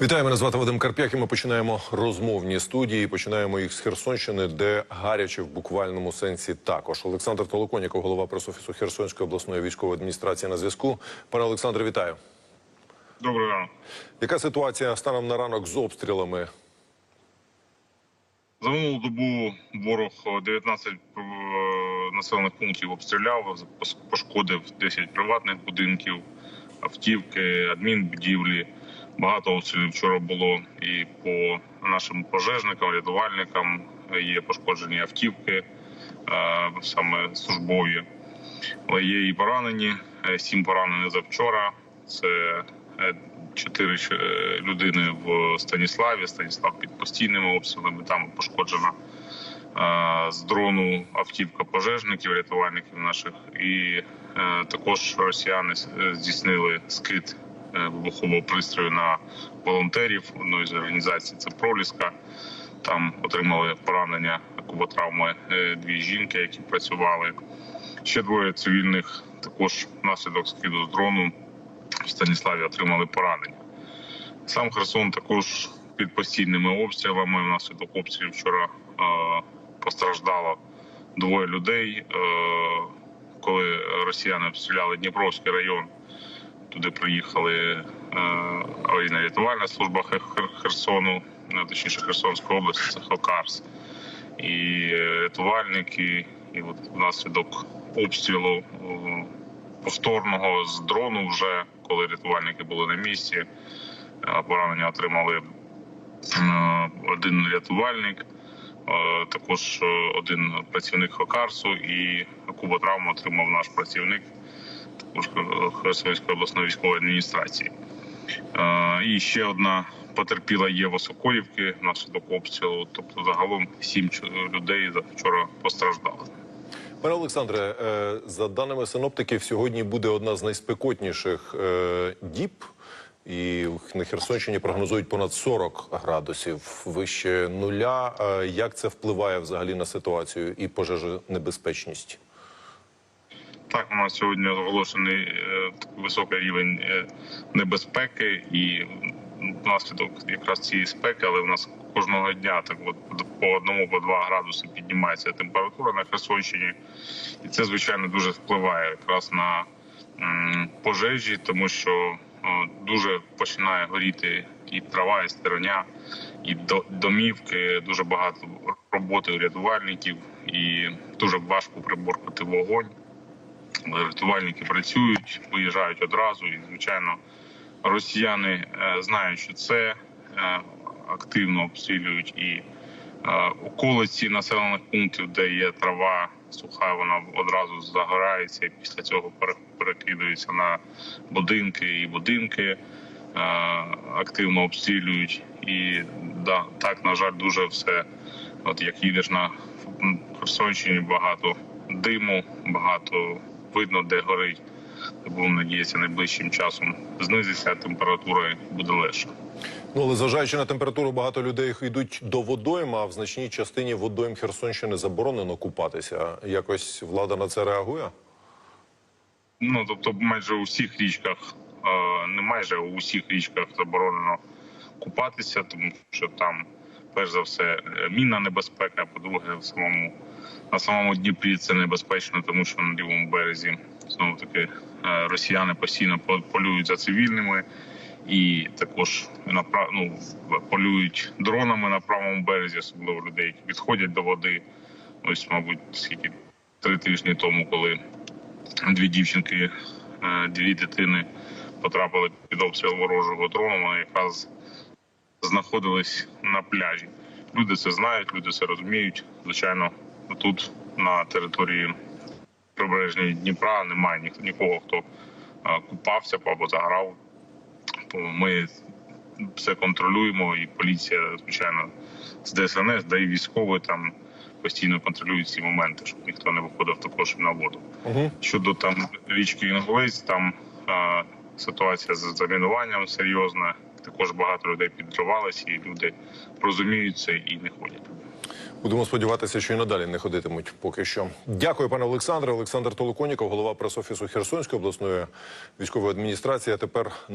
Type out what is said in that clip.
Вітаю, мене звати Вадим Карп'як. і Ми починаємо розмовні студії. Починаємо їх з Херсонщини, де гаряче в буквальному сенсі також. Олександр Толоконіков, голова пресофісу Херсонської обласної військової адміністрації на зв'язку. Пане Олександре, вітаю. Доброго ранку. Яка ситуація станом на ранок з обстрілами? За минулу добу ворог 19 е, населених пунктів обстріляв, пошкодив 10 приватних будинків, автівки, адмінбудівлі. Багато обстрілів вчора було і по нашим пожежникам, рятувальникам є пошкоджені автівки, е, саме службові. Але є і поранені. Е, Сім поранених за вчора. Це е, чотири е, людини в Станіславі. Станіслав під постійними обстрілами. Там пошкоджена е, з дрону автівка пожежників, рятувальників наших. І е, також росіяни е, здійснили скид е, вибухового пристрою на волонтерів одної з організацій. Це Проліска. Там отримали поранення куботравми е, дві жінки, які працювали. Ще двоє цивільних також внаслідок скиду з дрону в Станіславі отримали поранення. Сам Херсон також під постійними обстрілами. Внаслідок обстрілів вчора е, постраждало двоє людей. Е, коли росіяни обстріляли Дніпровський район, туди приїхали е, аварійна рятувальна служба Хер- Хер- Херсону, ну, точніше Херсонської області, це Хокарс і е, рятувальники, і от внаслідок обстрілу е, повторного з дрону, вже коли рятувальники були на місці, поранення отримали один рятувальник, також один працівник Хокарсу і куботравму отримав наш працівник Херсонської обласної військової адміністрації. Е, І ще одна потерпіла є в Осокоївці внаслідок обстрілу. Тобто загалом сім людей вчора постраждали. Пане Олександре, е, за даними синоптиків, сьогодні буде одна з найспекотніших е, діб. І на Херсонщині прогнозують понад 40 градусів вище нуля. Е, Як це впливає взагалі на ситуацію і пожежонебезпечність? Так, у нас сьогодні оголошений е, високий рівень е, небезпеки і внаслідок якраз цієї спеки, але в нас кожного дня так от по одному по два градуси піднімається температура на Херсонщині, і це звичайно дуже впливає якраз на пожежі, тому що е, дуже починає горіти і трава, і стерня, і до- домівки. Дуже багато роботи у рятувальників, і дуже важко приборкати вогонь рятувальники працюють, виїжджають одразу, і звичайно, росіяни е, знають, що це е, активно обстрілюють і е, околиці населених пунктів, де є трава суха, вона одразу загорається, і після цього пере- перекидується на будинки і будинки. е, Активно обстрілюють, і да, так на жаль, дуже все. От як їдеш на Херсонщині, багато диму, багато видно, де горить. Будемо надіятися, найближчим часом знизиться температура і буде легше. Ну але зважаючи на температуру, багато людей йдуть до водойм, а в значній частині водойм Херсонщини заборонено купатися. Якось влада на це реагує? Ну тобто, майже у всіх річках, е, не майже у всіх річках заборонено купатися, тому що там, перш за все, е, мінна небезпека. По-друге, в самому на самому Дніпрі це небезпечно, тому що на лівому березі знову таки е, росіяни постійно по- полюють за цивільними. І також ну, полюють дронами на правому березі, особливо людей, які підходять до води. Ось, мабуть, скільки три тижні тому, коли дві дівчинки, е, дві дитини потрапили під обстріл ворожого дрону, вони якраз знаходились на пляжі. Люди це знають, люди це розуміють. Звичайно, тут на території прибережній Дніпра немає ні- нікого, хто е, купався або заграв. Ми все контролюємо, і поліція, звичайно, з ДСНС, да і військові там постійно контролюють ці моменти, щоб ніхто не виходив також на воду. Угу. Щодо там річки Інгулець, там е, ситуація з замінуванням серйозна. Також багато людей підривалися, і люди розуміють це і не ходять. Будемо сподіватися, що і надалі не ходитимуть поки що. Дякую, пане Олександре. Олександр Толоконіков, голова пресофісу Херсонської обласної військової адміністрації. А тепер